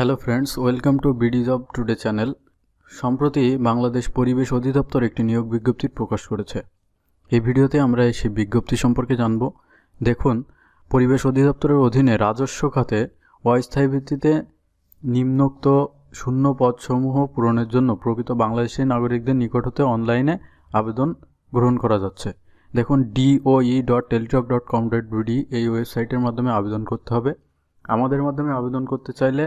Hello friends, welcome to BD job today channel. সম্প্রতি বাংলাদেশ পরিবেশ অধিদপ্তর একটি নিয়োগ বিজ্ঞপ্তি প্রকাশ করেছে। এই ভিডিওতে আমরা সেই বিজ্ঞপ্তি সম্পর্কে জানব। দেখুন, পরিবেশ অধিদপ্তরের অধীনে রাজস্ব খাতে অস্থায়ী ভিত্তিতে নিম্নোক্ত শূন্য পদসমূহ পূরণের জন্য প্রকৃত বাংলাদেশি নাগরিকদের নিকট হতে অনলাইনে আবেদন গ্রহণ করা যাচ্ছে। দেখুন DOE dot Teletalk dot com dot BD এই ওয়েবসাইটের মাধ্যমে আবেদন করতে হবে। আমাদের মাধ্যমে আবেদন করতে চাইলে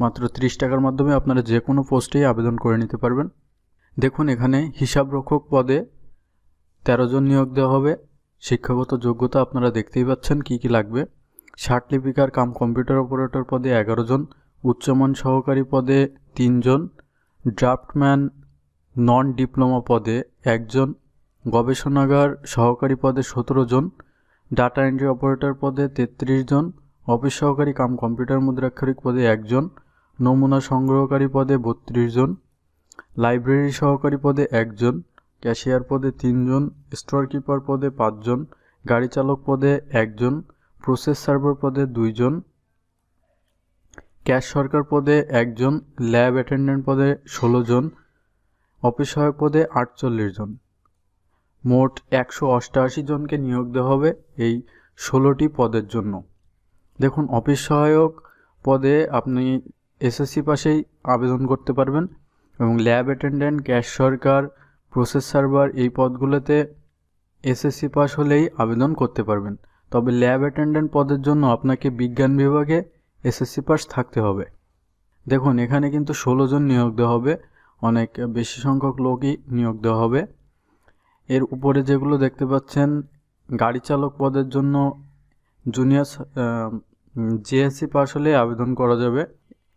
মাত্র ত্রিশ টাকার মাধ্যমে আপনারা যে কোনো পোস্টেই আবেদন করে নিতে পারবেন। দেখুন, এখানে হিসাবরক্ষক পদে তেরো জন নিয়োগ দেওয়া হবে। শিক্ষাগত যোগ্যতা আপনারা দেখতেই পাচ্ছেন কি কি লাগবে। ষাট লিপিকার কাম কম্পিউটার অপারেটর পদে এগারো জন, উচ্চমান সহকারী পদে তিনজন ড্রাফটম্যান নন ডিপ্লোমা পদে একজন গবেষণাগার সহকারী পদে সতেরো জন, ডাটা এন্ট্রি অপারেটর পদে তেত্রিশ জন, অফিস সহকারী কাম কম্পিউটার মুদ্রাক্ষরিক পদে একজন নমুনা সংগ্রহকারী পদে বত্রিশ জন, লাইব্রেরি সহকারী পদে একজন ক্যাশিয়ার পদে তিনজন স্টোর কিপার পদে পাঁচজন গাড়ি চালক পদে একজন প্রসেস সার্ভার পদে দুইজন ক্যাশ সরকার পদে একজন ল্যাব অ্যাটেন্ডেন্ট পদে ষোলো জন, অফিস সহায়ক পদে আটচল্লিশ জন। মোট একশো অষ্টআশি জনকে নিয়োগ দেওয়া হবে এই ষোলোটি পদের জন্য। দেখুন, অফিস সহায়ক পদে আপনি এসএসসি পাশেই আবেদন করতে পারবেন এবং ল্যাব অ্যাটেন্ডেন্ট ক্যাশ সরকার, প্রসেস সার্ভার এই পদগুলোতে এসএসসি পাস হলেই আবেদন করতে পারবেন। তবে ল্যাব অ্যাটেন্ডেন্ট পদের জন্য আপনাকে বিজ্ঞান বিভাগে এসএসসি পাস থাকতে হবে। দেখুন, এখানে কিন্তু ষোলো জন নিয়োগ দেওয়া হবে। অনেক বেশি সংখ্যক লোকই নিয়োগ দেওয়া হবে। এর উপরে যেগুলো দেখতে পাচ্ছেন, গাড়ি চালক পদের জন্য জুনিয়র জিএসসি পাস হলে আবেদন করা যাবে।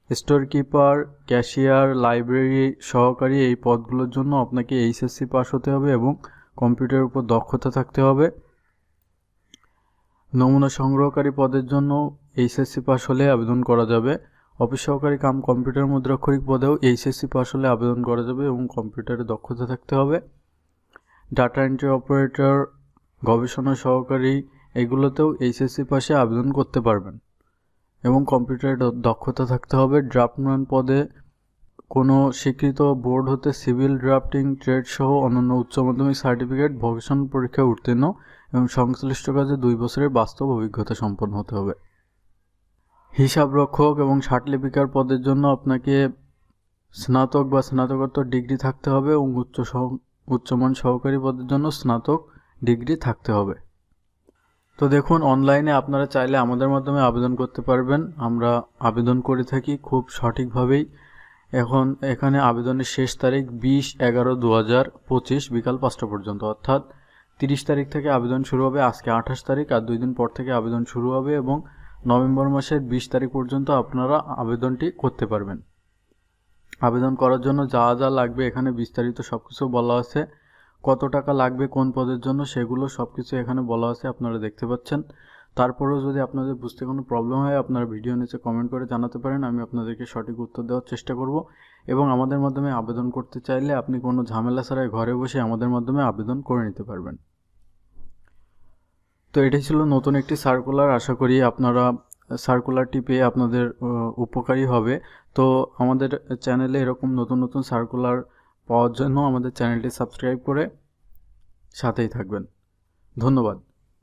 স্টোর কিপার ক্যাশিয়ার, লাইব্রেরি সহকারী এই পদগুলোর জন্য আপনাকে এইচএসসি পাস হতে হবে এবং কম্পিউটারের উপর দক্ষতা থাকতে হবে। নমুনা সংগ্রহকারী পদের জন্য এইচএসসি পাস হলে আবেদন করা যাবে। অফিস সহকারী কাম কম্পিউটার মুদ্রাক্ষরিক পদেও এইচএসসি পাস হলে আবেদন করা যাবে এবং কম্পিউটারে দক্ষতা থাকতে হবে। ডাটা এন্ট্রি অপারেটর, গবেষণা সহকারী, এগুলোতেও এইচএসসি পাশে আবেদন করতে পারবেন। এবং কম্পিউটারে দক্ষতা থাকতে হবে। ড্রাফটম্যান পদে কোনো স্বীকৃত বোর্ড হতে সিভিল ড্রাফটিং ট্রেড সহ অন্যান্য উচ্চ মাধ্যমিক সার্টিফিকেট ভকেশন পরীক্ষায় উত্তীর্ণ এবং সংশ্লিষ্ট কাজে দুই বছরের বাস্তব অভিজ্ঞতা সম্পন্ন হতে হবে। হিসাব রক্ষক এবং লিপিকার পদের জন্য আপনাকে স্নাতক বা স্নাতকোত্তর ডিগ্রি থাকতে হবে এবং উচ্চ উচ্চমান সহকারী পদের জন্য স্নাতক ডিগ্রি থাকতে হবে। তো দেখুন অনলাইনে আপনারা চাইলে আমাদের মাধ্যমে আবেদন করতে পারবেন। আমরা আবেদন করে থাকি খুব সঠিকভাবেই। এখন এখানে আবেদনের শেষ তারিখ বিশ এগারো দু হাজার পঁচিশ, বিকাল পাঁচটা পর্যন্ত। অর্থাৎ তিরিশ তারিখ থেকে আবেদন শুরু হবে, আজকে আঠাশ তারিখ, আর দুই দিন পর থেকে আবেদন শুরু হবে এবং নভেম্বর মাসের বিশ তারিখ পর্যন্ত আপনারা আবেদনটি করতে পারবেন। আবেদন করার জন্য যা যা লাগবে, এখানে বিস্তারিত সব কিছু বলা আছে। কত টাকা লাগবে কোন পদের জন্য সেগুলো সব কিছু এখানে বলা আছে, আপনারা দেখতে পাচ্ছেন। তারপরেও যদি আপনাদের বুঝতে কোনো প্রবলেম হয়, আপনারা ভিডিও নিচে কমেন্ট করে জানাতে পারেন, আমি আপনাদেরকে সঠিক উত্তর দেওয়ার চেষ্টা করব। এবং আমাদের মাধ্যমে আবেদন করতে চাইলে আপনি কোনো ঝামেলা ছাড়াই ঘরে বসে আমাদের মাধ্যমে আবেদন করে নিতে পারবেন। তো এটাই ছিল নতুন একটি সার্কুলার আশা করি আপনারা সার্কুলারটি পেয়ে আপনাদের উপকারী হবে। তো আমাদের চ্যানেলে এরকম নতুন নতুন সার্কুলার পাওয়ার জন্য আমাদের চ্যানেলটি সাবস্ক্রাইব করে সাথেই থাকবেন। ধন্যবাদ।